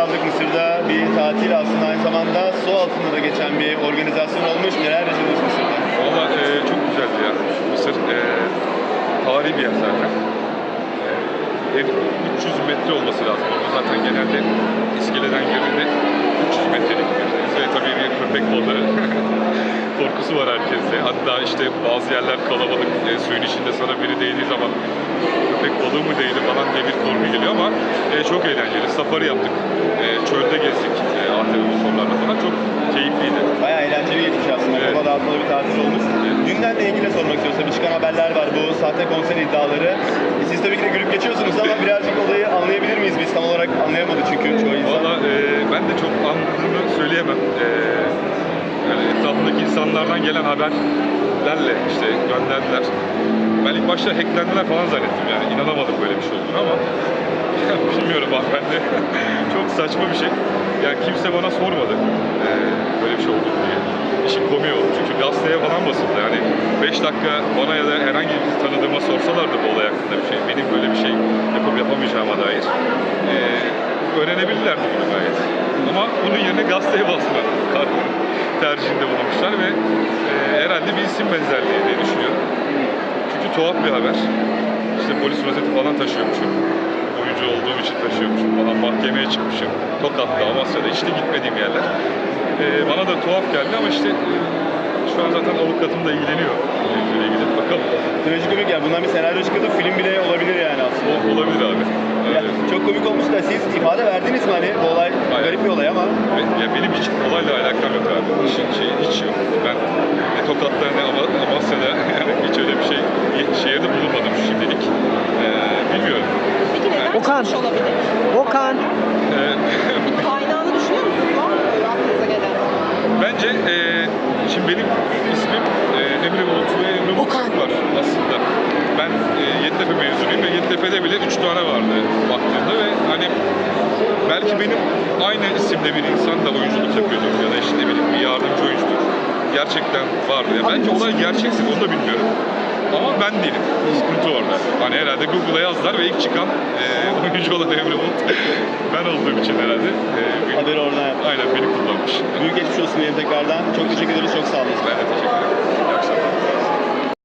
aldık Mısır'da bir tatil aslında aynı zamanda su altında da geçen bir organizasyon olmuş. Neler yaşadınız Mısır'da? Valla e, çok güzeldi ya. Mısır e, tarihi bir yer zaten. E, 300 metre olması lazım. Ama zaten genelde iskeleden göründe 300 metrelik bir. Ve tabii bir köpek balığı korkusu var herkeste. Hatta işte bazı yerler kalabalık. E, suyun içinde sana biri değdiği zaman köpek balığı mı değdi falan diye bir korku geliyor ama e, çok eğlenceli. Safari yaptık. E, çölde gezdik. E, ATV motorlarla falan. Çok keyifliydi. Bayağı eğlenceli geçmiş aslında. Evet. Kafa dağıtmalı bir tatil olmuş. Gündemle ilgili sormak istiyorum. Tabii çıkan haberler var bu sahte konser iddiaları. Siz tabii ki de gülüp geçiyorsunuz ama birazcık olayı anlayabilir miyiz? Biz tam olarak anlayamadık çünkü çoğu insan. Valla e, ben de çok anladığımı söyleyemem. E, yani etrafındaki insanlardan gelen haberlerle işte gönderdiler. İlk başta hacklendiler falan zannettim yani. inanamadım böyle bir şey olduğunu ama bilmiyorum abi ben de çok saçma bir şey. Yani kimse bana sormadı e, böyle bir şey olduğunu diye. İşin komiği o. Çünkü gazeteye falan basıldı. Yani 5 dakika bana ya da herhangi bir tanıdığıma sorsalardı bu olay hakkında bir şey. Benim böyle bir şey yapıp yapamayacağıma dair. E, öğrenebilirlerdi bunu gayet. Ama bunun yerine gazeteye basma tercihinde bulunmuşlar ve e, herhalde bir isim benzerliği diye düşünüyorum. Çünkü tuhaf bir haber. İşte polis rozeti falan taşıyormuşum. Oyuncu olduğum için taşıyormuşum falan. Mahkemeye çıkmışım. Tokat'ta, Amasya'da işte gitmediğim yerler. E, bana da tuhaf geldi ama işte e, şu an zaten avukatım da ilgileniyor. Ile ilgili. Bakalım. Trajikomik yani bundan bir senaryo çıkıp film bile olabilir yani aslında. O- olabilir abi. Ya, çok komik olmuş da siz ifade verdiniz mi hani bu olay Hayır. garip bir olay ama Ve- Ya benim hiç olayla alakam yok abi. İşin şeyi hiç yok. Ben ne Tokat'ta ne Ama- Amasya'da yani hiç öyle bir şey Okan. olabilir? Okan. Ee, Kaynağını düşünüyor musunuz? Var mı böyle aklınıza gelen? bence e, şimdi benim ismim e, Emre Bulut ve Emre Bulut var aslında. Ben e, Yeditepe mezunuyum ve Yeditepe'de bile üç tane vardı baktığımda ve hani belki benim aynı isimde bir insan da oyunculuk yapıyordur ya da işte ne bileyim bir yardımcı oyuncudur. Gerçekten vardı. Ya belki olay gerçekse onu da bilmiyorum. Ben değilim. Sıkıntı orada. Hani herhalde Google'a yazdılar ve ilk çıkan e, oyuncu olan Emre Bulut ben olduğum için herhalde. E, beni- haberi oradan yaptı. Aynen beni kullanmış. Büyük geçmiş olsun diyelim tekrardan. Çok teşekkür ederiz. Çok sağ olun. Ben de teşekkür ederim. İyi akşamlar.